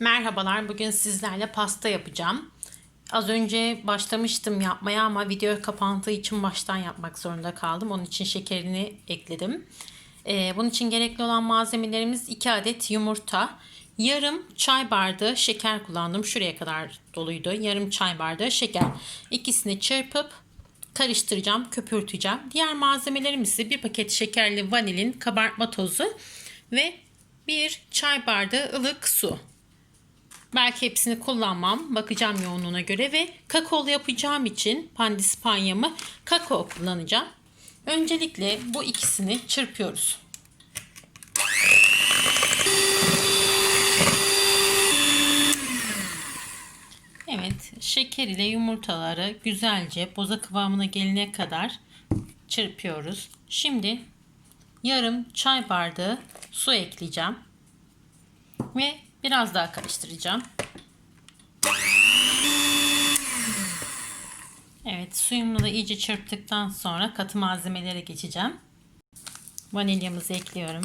Merhabalar, bugün sizlerle pasta yapacağım. Az önce başlamıştım yapmaya ama video kapandığı için baştan yapmak zorunda kaldım. Onun için şekerini ekledim. Ee, bunun için gerekli olan malzemelerimiz 2 adet yumurta, yarım çay bardağı şeker kullandım. Şuraya kadar doluydu. Yarım çay bardağı şeker. İkisini çırpıp karıştıracağım, köpürteceğim. Diğer malzemelerimiz ise bir paket şekerli vanilin, kabartma tozu ve bir çay bardağı ılık su. Belki hepsini kullanmam. Bakacağım yoğunluğuna göre ve kakaolu yapacağım için pandispanyamı kakao kullanacağım. Öncelikle bu ikisini çırpıyoruz. Evet, şeker ile yumurtaları güzelce boza kıvamına gelene kadar çırpıyoruz. Şimdi yarım çay bardağı su ekleyeceğim. Ve biraz daha karıştıracağım. Evet, suyumu da iyice çırptıktan sonra katı malzemelere geçeceğim. Vanilyamızı ekliyorum.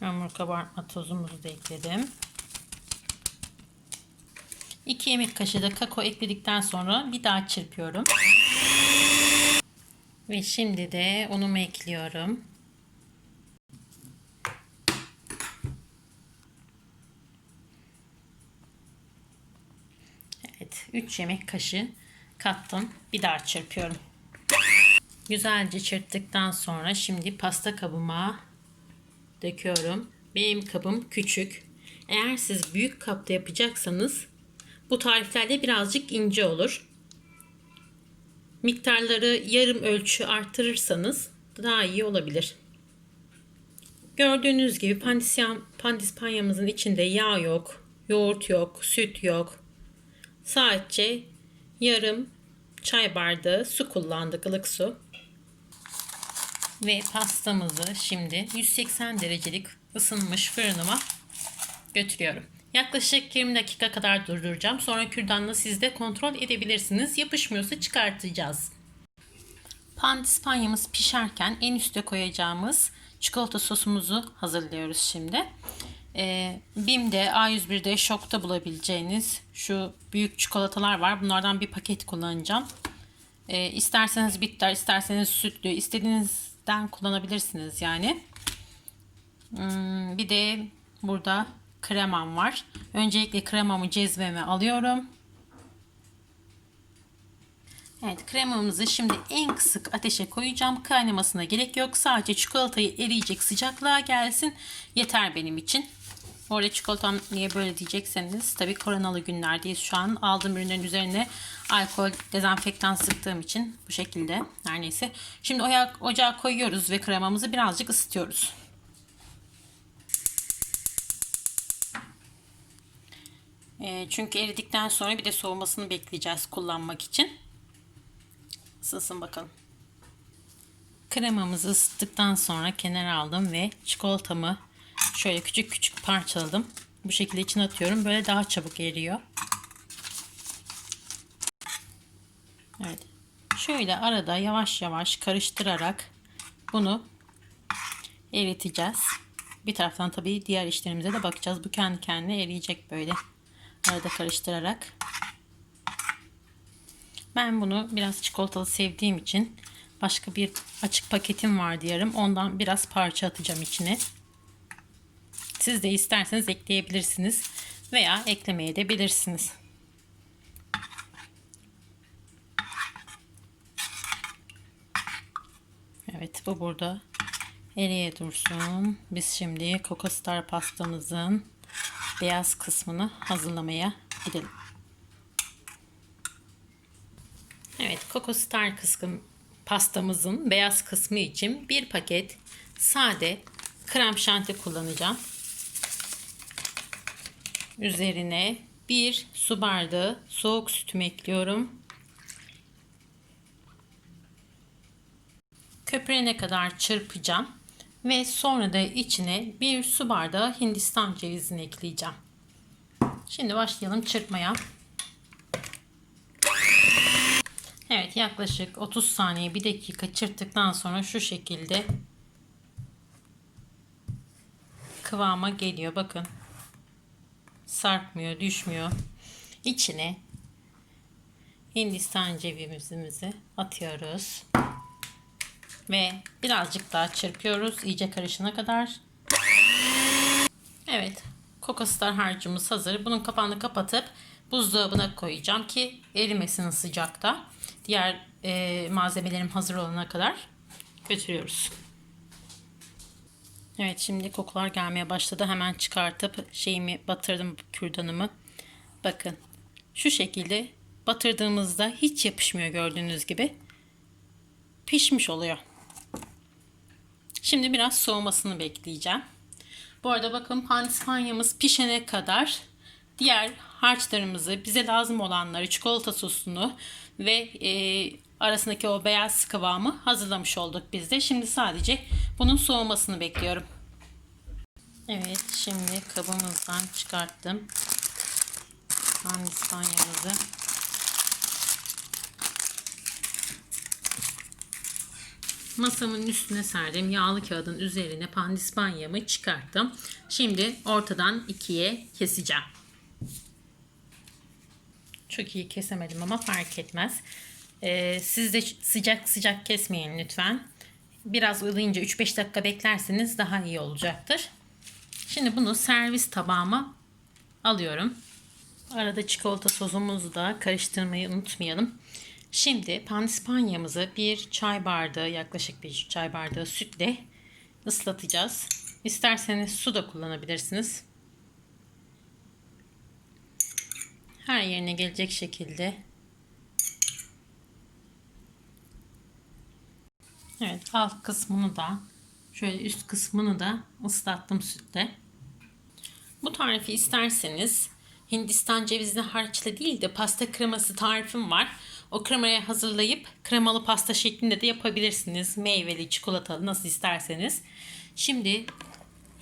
Hamur kabartma tozumuzu da ekledim. 2 yemek kaşığı da kakao ekledikten sonra bir daha çırpıyorum. Ve şimdi de unumu ekliyorum. Evet 3 yemek kaşığı kattım. Bir daha çırpıyorum. Güzelce çırptıktan sonra şimdi pasta kabıma döküyorum. Benim kabım küçük. Eğer siz büyük kapta yapacaksanız bu tariflerde birazcık ince olur. Miktarları yarım ölçü artırırsanız daha iyi olabilir. Gördüğünüz gibi pandispanyamızın içinde yağ yok, yoğurt yok, süt yok. Sadece yarım çay bardağı su kullandık, ılık su. Ve pastamızı şimdi 180 derecelik ısınmış fırınıma götürüyorum. Yaklaşık 20 dakika kadar durduracağım. Sonra kürdanla siz de kontrol edebilirsiniz. Yapışmıyorsa çıkartacağız. Pandispanyamız pişerken en üste koyacağımız çikolata sosumuzu hazırlıyoruz şimdi. Ee, BİM'de, A101'de, Şok'ta bulabileceğiniz şu büyük çikolatalar var. Bunlardan bir paket kullanacağım. Ee, isterseniz bitter, isterseniz sütlü, istediğinizden kullanabilirsiniz yani. Hmm, bir de burada kremam var. Öncelikle kremamı cezveme alıyorum. Evet kremamızı şimdi en kısık ateşe koyacağım. Kaynamasına gerek yok. Sadece çikolatayı eriyecek sıcaklığa gelsin. Yeter benim için. Orada çikolatam niye böyle diyecekseniz tabii koronalı günlerdeyiz şu an. Aldığım ürünlerin üzerine alkol, dezenfektan sıktığım için bu şekilde. Her neyse. Şimdi ocağa, ocağa koyuyoruz ve kremamızı birazcık ısıtıyoruz. E, çünkü eridikten sonra bir de soğumasını bekleyeceğiz kullanmak için. Isınsın bakalım. Kremamızı ısıttıktan sonra kenara aldım ve çikolatamı şöyle küçük küçük parçaladım. Bu şekilde içine atıyorum. Böyle daha çabuk eriyor. Evet. Şöyle arada yavaş yavaş karıştırarak bunu eriteceğiz. Bir taraftan tabii diğer işlerimize de bakacağız. Bu kendi kendine eriyecek böyle. Arada karıştırarak. Ben bunu biraz çikolatalı sevdiğim için başka bir açık paketim var diyelim. Ondan biraz parça atacağım içine. Siz de isterseniz ekleyebilirsiniz veya eklemeye de bilirsiniz. Evet bu burada eriye dursun. Biz şimdi Coco Star pastamızın beyaz kısmını hazırlamaya gidelim. Evet Coco Star kısmı pastamızın beyaz kısmı için bir paket sade krem şanti kullanacağım. Üzerine bir su bardağı soğuk sütümü ekliyorum. Köpürene kadar çırpacağım. Ve sonra da içine bir su bardağı hindistan cevizini ekleyeceğim. Şimdi başlayalım çırpmaya. Evet yaklaşık 30 saniye bir dakika çırptıktan sonra şu şekilde kıvama geliyor. Bakın sarkmıyor, düşmüyor. İçine Hindistan cevizimizi atıyoruz. Ve birazcık daha çırpıyoruz iyice karışana kadar. Evet, kokostar harcımız hazır. Bunun kapağını kapatıp buzdolabına koyacağım ki erimesin sıcakta. Diğer e, malzemelerim hazır olana kadar götürüyoruz. Evet şimdi kokular gelmeye başladı. Hemen çıkartıp şeyimi batırdım kürdanımı. Bakın şu şekilde batırdığımızda hiç yapışmıyor gördüğünüz gibi. Pişmiş oluyor. Şimdi biraz soğumasını bekleyeceğim. Bu arada bakın pandispanyamız pişene kadar diğer harçlarımızı, bize lazım olanları, çikolata sosunu ve e, arasındaki o beyaz kıvamı hazırlamış olduk biz de. Şimdi sadece bunun soğumasını bekliyorum. Evet, şimdi kabımızdan çıkarttım. Pandispanyamızı. Masamın üstüne serdim. Yağlı kağıdın üzerine pandispanyamı çıkarttım. Şimdi ortadan ikiye keseceğim. Çok iyi kesemedim ama fark etmez. Ee, siz de sıcak sıcak kesmeyin lütfen. Biraz ılıyınca 3-5 dakika beklerseniz daha iyi olacaktır. Şimdi bunu servis tabağıma alıyorum. Arada çikolata sosumuzu da karıştırmayı unutmayalım. Şimdi pandispanyamızı bir çay bardağı yaklaşık bir çay bardağı sütle ıslatacağız. İsterseniz su da kullanabilirsiniz. Her yerine gelecek şekilde. Evet alt kısmını da şöyle üst kısmını da ıslattım sütle. Bu tarifi isterseniz Hindistan cevizli harçla değil de pasta kreması tarifim var. O kremayı hazırlayıp kremalı pasta şeklinde de yapabilirsiniz. Meyveli, çikolatalı nasıl isterseniz. Şimdi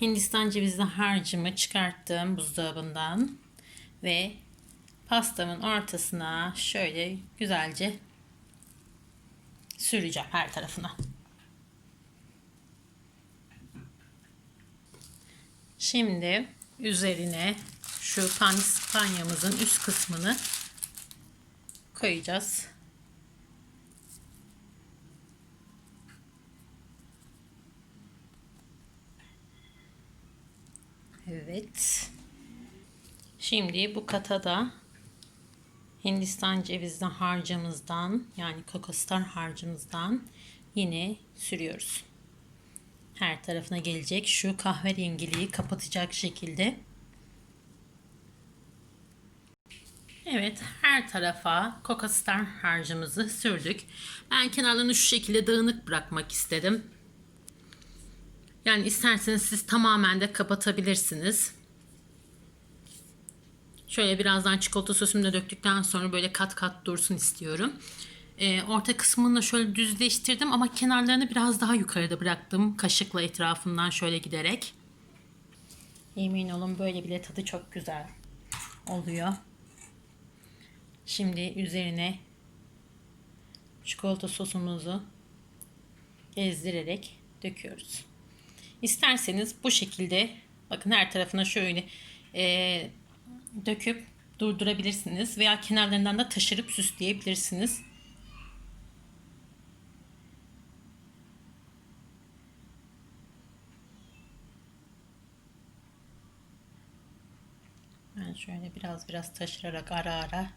Hindistan cevizli harcımı çıkarttım buzdolabından ve pastamın ortasına şöyle güzelce süreceğim her tarafına. Şimdi üzerine şu pandispanyamızın üst kısmını koyacağız. Evet. Şimdi bu kata da Hindistan cevizli harcımızdan yani kokostar harcımızdan yine sürüyoruz. Her tarafına gelecek şu kahverengiliği kapatacak şekilde. Evet her tarafa kokostar harcımızı sürdük. Ben kenarlarını şu şekilde dağınık bırakmak istedim. Yani isterseniz siz tamamen de kapatabilirsiniz. Şöyle birazdan çikolata sosumu da döktükten sonra böyle kat kat dursun istiyorum. Ee, orta kısmını şöyle düzleştirdim ama kenarlarını biraz daha yukarıda bıraktım. Kaşıkla etrafından şöyle giderek. Emin olun böyle bile tadı çok güzel oluyor. Şimdi üzerine çikolata sosumuzu gezdirerek döküyoruz. İsterseniz bu şekilde bakın her tarafına şöyle e, döküp durdurabilirsiniz veya kenarlarından da taşırıp süsleyebilirsiniz. Ben şöyle biraz biraz taşırarak ara ara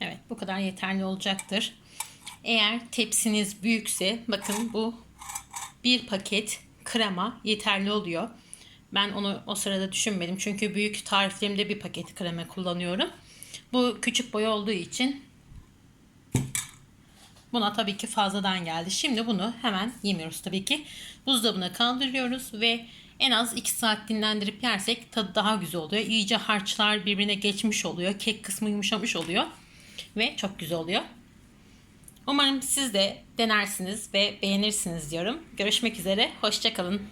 Evet bu kadar yeterli olacaktır. Eğer tepsiniz büyükse bakın bu bir paket krema yeterli oluyor. Ben onu o sırada düşünmedim. Çünkü büyük tariflerimde bir paket krema kullanıyorum. Bu küçük boy olduğu için buna tabii ki fazladan geldi. Şimdi bunu hemen yemiyoruz tabii ki. Buzdolabına kaldırıyoruz ve en az 2 saat dinlendirip yersek tadı daha güzel oluyor. İyice harçlar birbirine geçmiş oluyor. Kek kısmı yumuşamış oluyor ve çok güzel oluyor. Umarım siz de denersiniz ve beğenirsiniz diyorum. Görüşmek üzere, hoşçakalın.